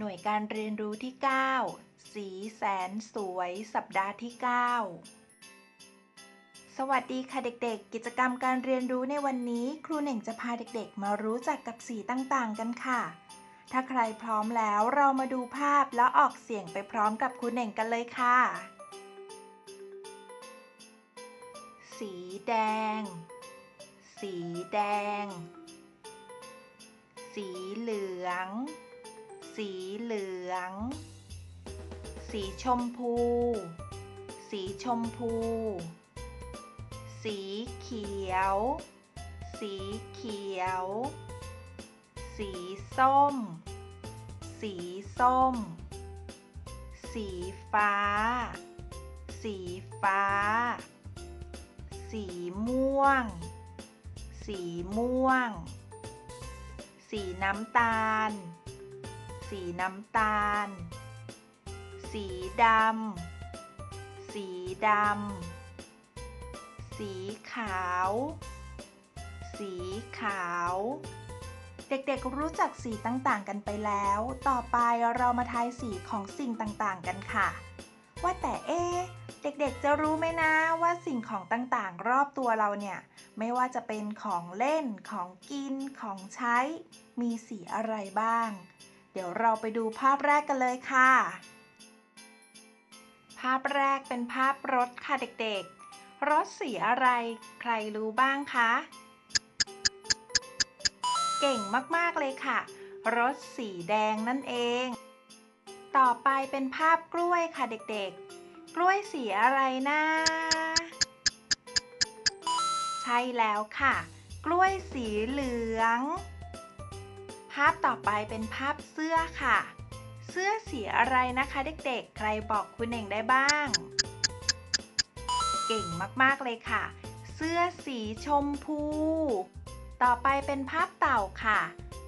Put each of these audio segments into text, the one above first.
หน่วยการเรียนรู้ที่ 9 สีแสนสวยสัปดาห์ที่ 9 สวัสดีค่ะเด็กๆ กิจกรรมการเรียนรู้ในวันนี้ ครูเหน่งจะพาเด็กๆ มารู้จักกับสีต่างๆ กันค่ะ ถ้าใครพร้อมแล้วเรามาดูภาพแล้วออกเสียงไปพร้อมกับครูเหน่งกันเลยค่ะ สีแดง สีแดง สีเหลือง สีเหลือง สีชมพู สีชมพู สีเขียว สีเขียว สีส้ม สีส้ม สีฟ้า สีฟ้า สีม่วง สีม่วง สีน้ำตาล สีน้ำตาล สีดำ สีดำ สีขาว สีขาว เด็กๆรู้จักสีต่างๆ กันไปแล้ว ต่อไปเรามาทายสีของสิ่งต่างๆ กันค่ะ ว่าแต่เอ๊เด็กๆ จะรู้ไหมนะว่าสิ่งของต่างๆ รอบตัวเราเนี่ย ไม่ว่าจะเป็นของเล่น ของกิน ของใช้ มีสีอะไรบ้าง ดี๋ยวเราไปดูภาพแรกกันเลยค่ะ ภาพแรกเป็นภาพรถค่ะเด็กๆ รถสีอะไร ใครรู้บ้างคะ เก่งมากๆเลยค่ะ รถสีแดงนั่นเอง ต่อไปเป็นภาพกล้วยค่ะเด็กๆ กล้วยสีอะไรนะใช่แล้วค่ะ กล้วยสีเหลืองาพต่อไปเป็นภาพเสื้อค่ะ เสื้อสีอะไรนะคะเด็กๆ ใครบอกคุณเองได้บ้าง เก่งมากๆเลยค่ะ เสื้อสีชมพู ต่อไปเป็นภาพเต่าค่ะ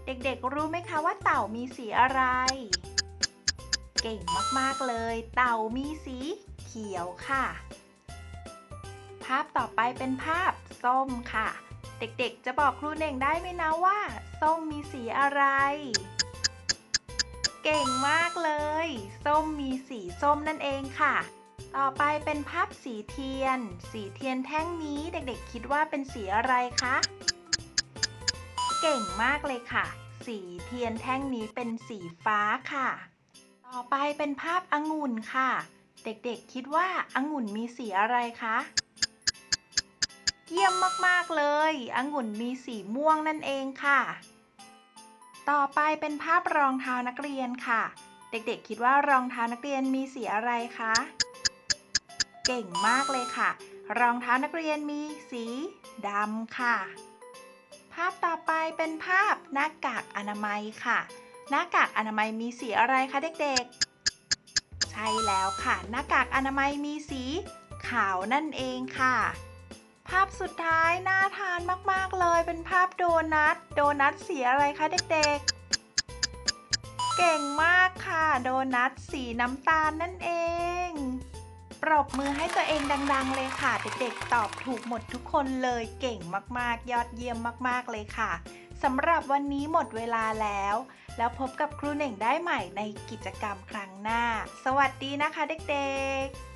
เด็กๆ รู้ไหมคะว่าเต่ามีสีอะไร เก่งมากๆเลย เต่ามีสีเขียวค่ะ ภาพต่อไปเป็นภาพส้มค่ะ เด็กๆ จะบอกครูเน่งได้ไหมนะว่า ส้มมีสีอะไร เก่งมากเลย ส้มมีสีส้มนั่นเองค่ะ ต่อไปเป็นภาพสีเทียน สีเทียนแท่งนี้เด็กๆ คิดว่าเป็นสีอะไรคะ เก่งมากเลยค่ะ สีเทียนแท่งนี้เป็นสีฟ้าค่ะ ต่อไปเป็นภาพองุ่นค่ะ เด็กๆ คิดว่าองุ่นมีสีอะไรคะ เยี่ยมมากๆเลยองุ่นมีสีม่วงนั่นเองค่ะ ต่อไปเป็นภาพรองเท้านักเรียนค่ะ เด็กๆ คิดว่ารองเท้านักเรียนมีสีอะไรคะ เก่งมากเลยค่ะ รองเท้านักเรียนมีสีดำค่ะ ภาพต่อไปเป็นภาพหน้ากากอนามัยค่ะ หน้ากากอนามัยมีสีอะไรคะเด็กๆ ใช่แล้วค่ะ หน้ากากอนามัยมีสีขาวนั่นเองค่ะ ภาพสุดท้ายน่าทานมากๆเลย เป็นภาพโดนัท โดนัทสีอะไรคะเด็กๆ เก่งมากค่ะ โดนัทสีน้ำตาลนั่นเอง ปรบมือให้ตัวเองดัง ๆ เลยค่ะ เด็กๆ ตอบถูกหมดทุกคนเลย เก่งมากๆ ยอดเยี่ยมมากๆเลยค่ะสำหรับวันนี้หมดเวลาแล้ว แล้วพบกับครูเหน่งได้ใหม่ในกิจกรรมครั้งหน้า สวัสดีนะคะเด็กๆ